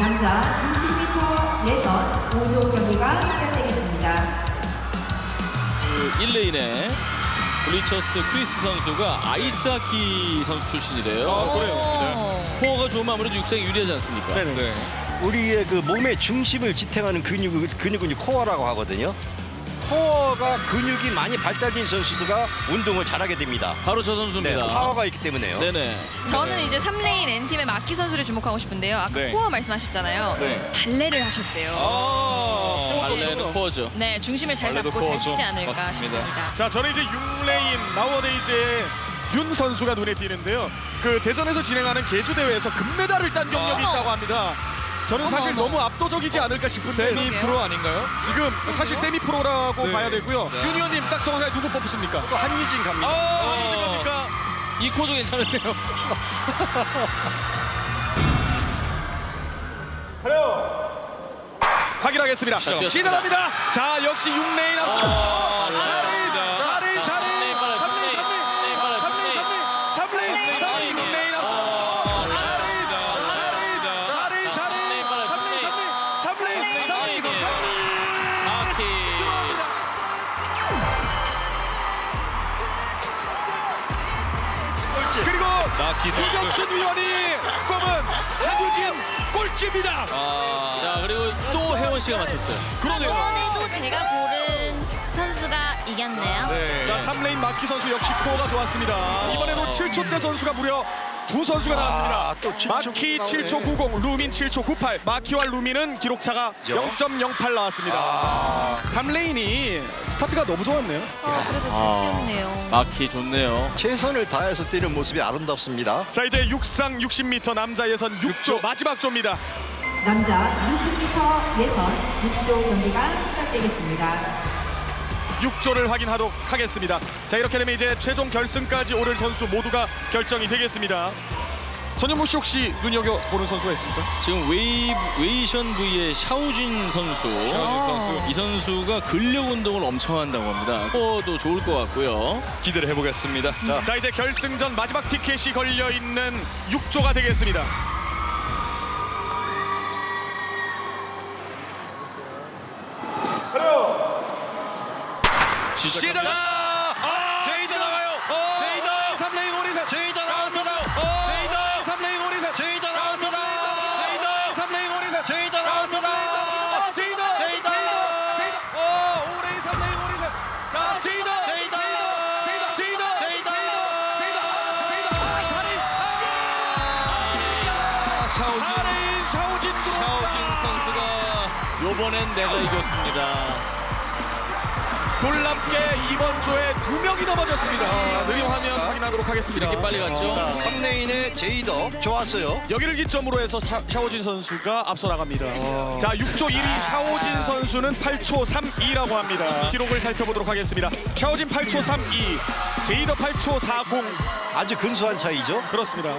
남자 60m 예선 5조 경기가 시작되겠습니다. 그 1레인에 블리처스 크리스 선수가 아이스하키 선수 출신이래요. 아, 그래요? 코어가 좋으면 아무래도 육상이 유리하지 않습니까? 네. 우리의 그 몸의 중심을 지탱하는 근육, 근육은 코어라고 하거든요. 코어가 근육이 많이 발달된 선수가 운동을 잘하게 됩니다. 바로 저 네, 선수입니다. 파워가 있기 때문에요. 네네. 저는 이제 3레인 N팀의 마키 선수를 주목하고 싶은데요. 아까 네. 코어 말씀하셨잖아요. 네. 발레를 하셨대요. 아, 발레는 코어죠. 네, 중심을 잘 발레도 잡고 잘 코어죠. 치지 않을까 맞습니다. 싶습니다. 자, 저는 이제 6레인 나우어데이즈의 윤 선수가 눈에 띄는데요. 그 대전에서 진행하는 계주 대회에서 금메달을 딴 경력이 어머. 있다고 합니다. 저는 사실. 너무 압도적이지 않을까 싶은데 세미 프로 아닌가요? 지금 사실 세미 프로라고 네. 봐야 되고요. 네. 윤 의원님 딱 정확하게 누구 뽑습니까? 또 한유진 갑니다. 아, 어디 겁니까? 이 코도 괜찮은데요. 확인하겠습니다. 시작합니다. 시작합니다. 자, 역시 6레인 앞서. 자. 유경춘 위원이 꼽은 한유진 꼴찌입니다. 자, 그리고 또 혜원 씨가 맞췄어요. 그러네요. 이번에도 제가 고른 선수가 이겼네요. 자, 3레인 마키 선수 역시 코어가 좋았습니다. 이번에도 7초 대 선수가 무려 두 선수가 나왔습니다. 아, 또 7초 마키 나오네. 7초 90, 루민 7초 98. 마키와 루민은 기록차가 영. 0.08 나왔습니다. 3레인이 스타트가 너무 좋았네요. 아, 그래도 잘 아. 뛰었네요. 마키 좋네요. 최선을 다해서 뛰는 모습이 아름답습니다. 자, 이제 육상 60m 남자 예선 6조 마지막 조입니다. 남자 60m 예선 6조 경기가 시작되겠습니다. 6조를 확인하도록 하겠습니다. 자, 이렇게 되면 이제 최종 결승까지 오를 선수 모두가 결정이 되겠습니다. 전현무 씨 혹시 눈여겨 보는 선수가 있습니까? 지금 웨이 웨이션 V의 샤오진 선수. 선수. 이 선수가 근력 운동을 엄청 한다고 합니다. 코어도 좋을 것 같고요. 기대를 해보겠습니다. 자, 이제 결승전 마지막 티켓이 걸려 있는 6조가 되겠습니다. 시작! 아, 제이더 나가요. 제이더. 3레인 오리세. 제이더 나왔습니다. 어, 제이더. 3레인 오리세. 제이더 나왔습니다. 제이더. 3레인 오리세. 제이더 나왔습니다. 아, 제이더. 제이더. 어, 오레인 3레인 오리세. 자, 제이더. 제이더. 제이더. 제이더. 제이더. 제이더. 제이더. 아, 4레인. 아, 샤오진. 4레인 샤오진 샤오진. 선수가 요번엔 내가 이겼습니다. 놀랍게 이번 조에 두 명이 넘어졌습니다. 느린 화면 확인하도록 하겠습니다. 이렇게 빨리 갔죠? 자, 3레인의 제이더 좋았어요. 여기를 기점으로 해서 샤, 샤오진 선수가 앞서 나갑니다. 자, 6조 1위 샤오진 선수는 8초 32라고 합니다. 기록을 살펴보도록 하겠습니다. 샤오진 8초 32, 제이더 8초 40. 아주 근소한 차이죠. 그렇습니다.